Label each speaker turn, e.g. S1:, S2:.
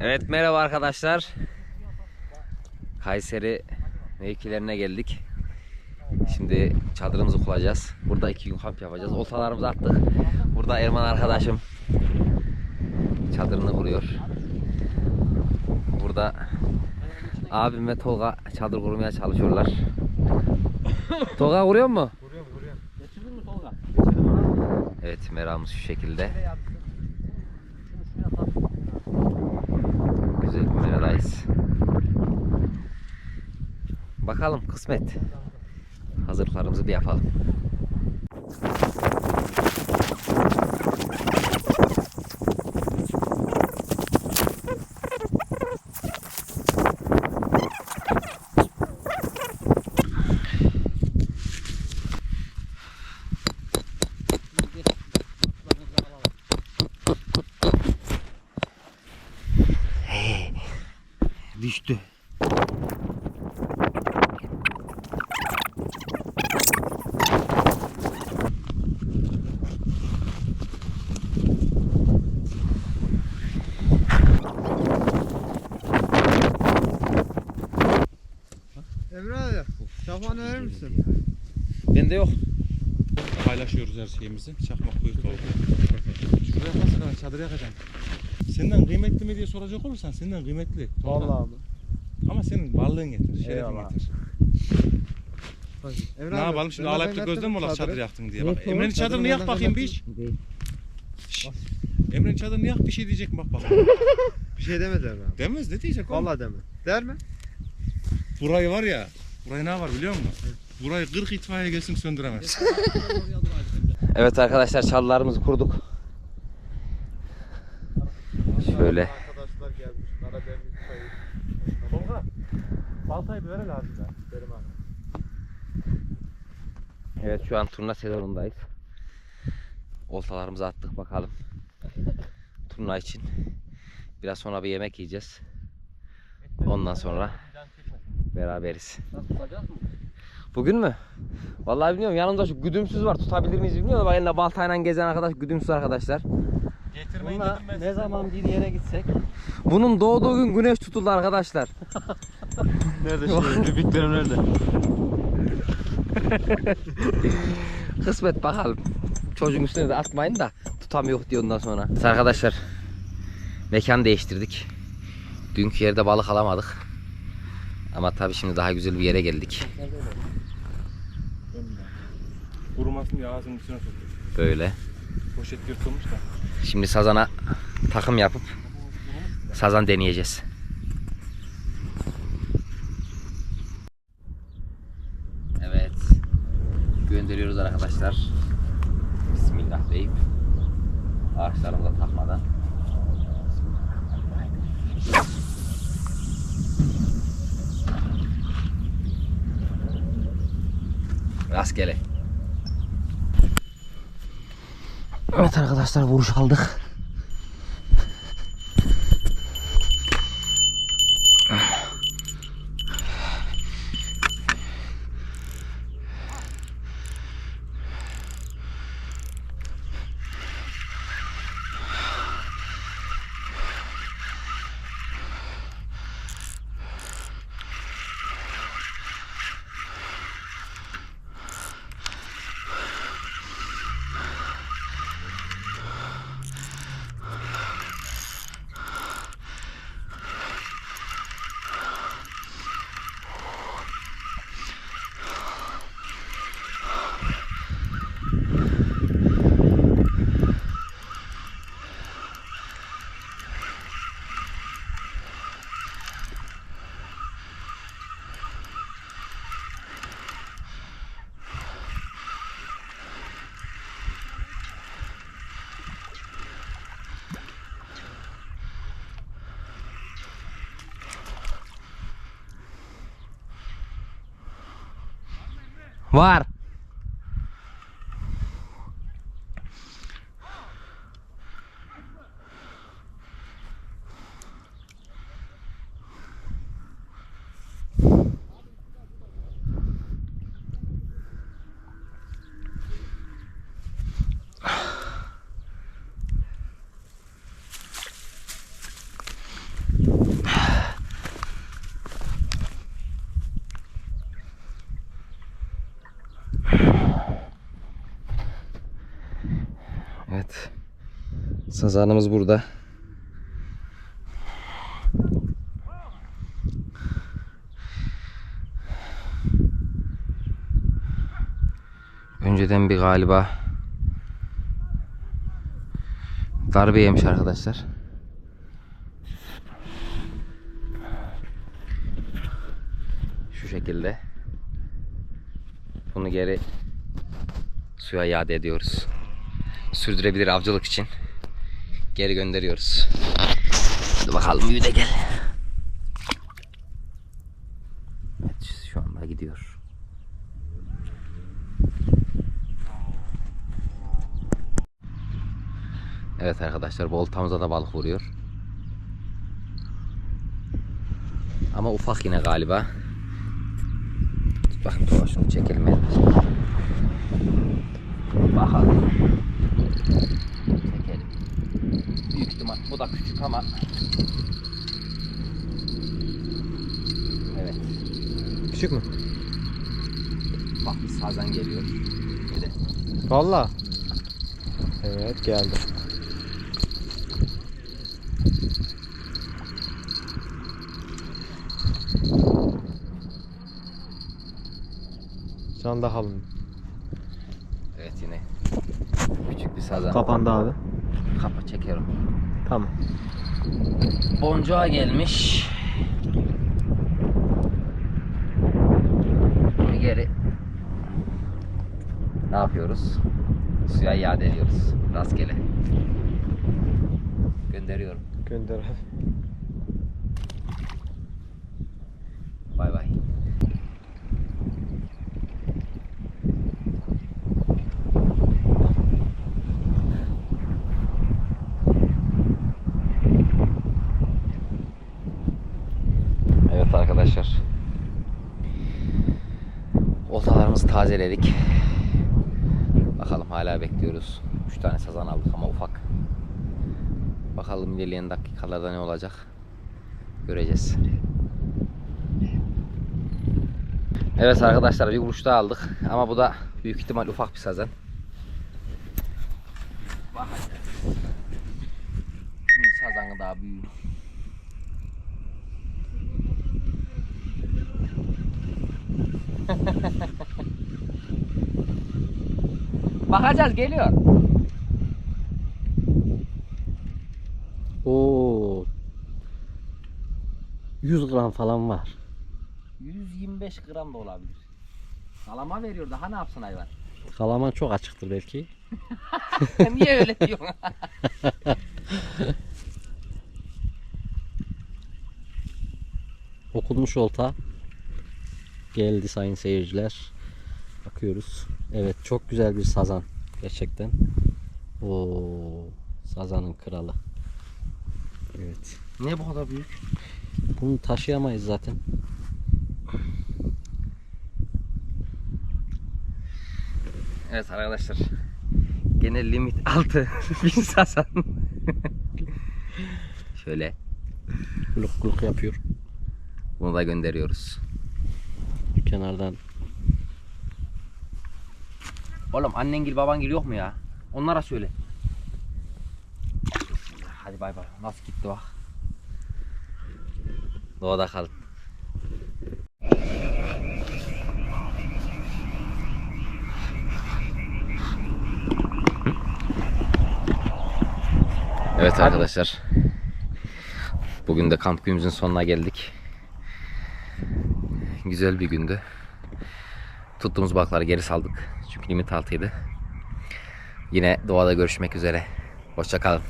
S1: Evet merhaba arkadaşlar. Kayseri mevkilerine geldik. Şimdi çadırımızı kuracağız. Burada iki gün kamp yapacağız. Oltalarımızı attık. Burada Erman arkadaşım çadırını kuruyor. Burada abim ve Tolga çadır kurmaya çalışıyorlar. Tolga kuruyor mu?
S2: Getirdin mi Tolga?
S1: Evet meramız şu şekilde. Güzel bir. Bakalım kısmet. Hazırlıklarımızı bir yapalım. Düştü.
S3: Emre abi, şafanı verir misin?
S1: Bende yok.
S4: Paylaşıyoruz her şeyimizi. Çakmak kuyruk oldu. Şuraya nasıl kadar çadır yakacağım. Senden kıymetli mi diye soracak olursan senden kıymetli.
S3: Vallahi abi.
S4: Ama senin varlığın yeter, şerefin
S3: Eyvallah.
S4: yeter.
S3: Emre
S4: Ne
S3: abi,
S4: yapalım şimdi
S3: ben
S4: ağlayıp da
S3: ben
S4: gözden mi olak
S3: çadırı.
S4: çadır yaktın diye.
S3: Yok,
S4: Bak
S3: oğlum,
S4: Emre'nin
S3: çadırı
S4: çadırını yak
S3: nereden
S4: bakayım bir iş. Şşş. Emre'nin çadırını yak bir şey diyecek mi bak bakalım.
S3: Bir şey demedi Emre abi.
S4: Demez ne diyecek oğlum?
S3: Vallahi deme. Der mi?
S4: Burayı var ya, burayı ne var biliyor musun? Burayı 40 itfaiye gelsin söndüremez.
S1: Evet arkadaşlar çalılarımızı kurduk. Şöyle.
S3: Arkadaşlar gelmiş. Karadeniz çayı.
S4: Tolga, baltayı bir ver abi ya.
S3: Verim abi.
S1: Evet şu an turna sezonundayız. Oltalarımızı attık bakalım. Turna için. Biraz sonra bir yemek yiyeceğiz. Ondan sonra beraberiz.
S2: Nasıl tutacağız mı?
S1: Bugün mü? Vallahi bilmiyorum yanımda şu güdümsüz var tutabilir miyiz bilmiyorum. Bak elinde baltayla gezen arkadaş güdümsüz arkadaşlar.
S4: Getirmeyin
S2: Bununla
S4: dedim ben
S2: ne
S4: size.
S2: zaman bir yere gitsek
S1: Bunun doğduğu gün güneş tutuldu arkadaşlar.
S3: Nerede şey? Dübüklerim nerede?
S1: Kısmet bakalım. Çocuğun üstüne de atmayın da tutamıyor diyor ondan sonra. Evet Arkadaşlar mekan değiştirdik. Dünkü yerde balık alamadık. Ama tabii şimdi daha güzel bir yere geldik.
S4: Kurumasın diye ağzının üstüne sokuyor.
S1: Böyle.
S4: Poşet yırtılmış da.
S1: Şimdi sazana takım yapıp sazan deneyeceğiz. Evet. Gönderiyoruz arkadaşlar. Bismillah deyip ağaçlarımıza takmadan. Rastgele. Evet arkadaşlar vuruş aldık. Var. Sazanımız burada. Önceden bir galiba darbe yemiş arkadaşlar. Şu şekilde. Bunu geri suya iade ediyoruz. Sürdürebilir avcılık için geri gönderiyoruz. Hadi bakalım büyü de gel. Evet şu anda gidiyor. Evet arkadaşlar bu oltamıza da balık vuruyor. Ama ufak yine galiba. Bakın şunu çekelim. Bakalım. Çekelim. Büyük ihtimal bu da küçük ama. Evet.
S3: Küçük mü?
S1: Bak bir sazan geliyor. Bir de
S3: Valla. Evet geldi. Can da halın.
S1: evet yine küçük bir sazan.
S3: Kapandı abi.
S1: Kapa çekiyorum.
S3: Tamam.
S1: Boncuğa gelmiş. Bunu geri ne yapıyoruz? Suya iade ediyoruz. Rastgele. Gönderiyorum.
S3: Gönder abi.
S1: Bay bay. Evet arkadaşlar. Oltalarımızı tazeledik. Bakalım hala bekliyoruz. 3 tane sazan aldık ama ufak. Bakalım ilerleyen dakikalarda ne olacak. Göreceğiz. Evet arkadaşlar bir vuruş daha aldık ama bu da büyük ihtimal ufak bir sazan. Sazanı daha büyük? Bakacağız geliyor.
S2: Oo. 100 gram falan var.
S1: 125 gram da olabilir. Salama veriyor daha ne yapsın hayvan?
S2: Kalaman çok açıktır belki.
S1: Niye öyle diyorsun?
S2: Okunmuş olta. Geldi sayın seyirciler. Bakıyoruz. Evet çok güzel bir sazan. Gerçekten. Oo, sazanın kralı. Evet.
S1: Niye bu kadar büyük?
S2: Bunu taşıyamayız zaten.
S1: Evet arkadaşlar. Genel limit altı bir sazan. Şöyle
S2: Gluk gluk yapıyor.
S1: bunu da gönderiyoruz.
S2: Kenardan
S1: Oğlum annengil babangil yok mu ya? Onlara söyle. Hadi bay bay. Nasıl gitti bak. Doğada kalın. Evet arkadaşlar. Bugün de kamp günümüzün sonuna geldik. Güzel bir gündü. Tuttuğumuz balıkları geri saldık. Çünkü limit altıydı. Yine doğada görüşmek üzere. Hoşça kalın.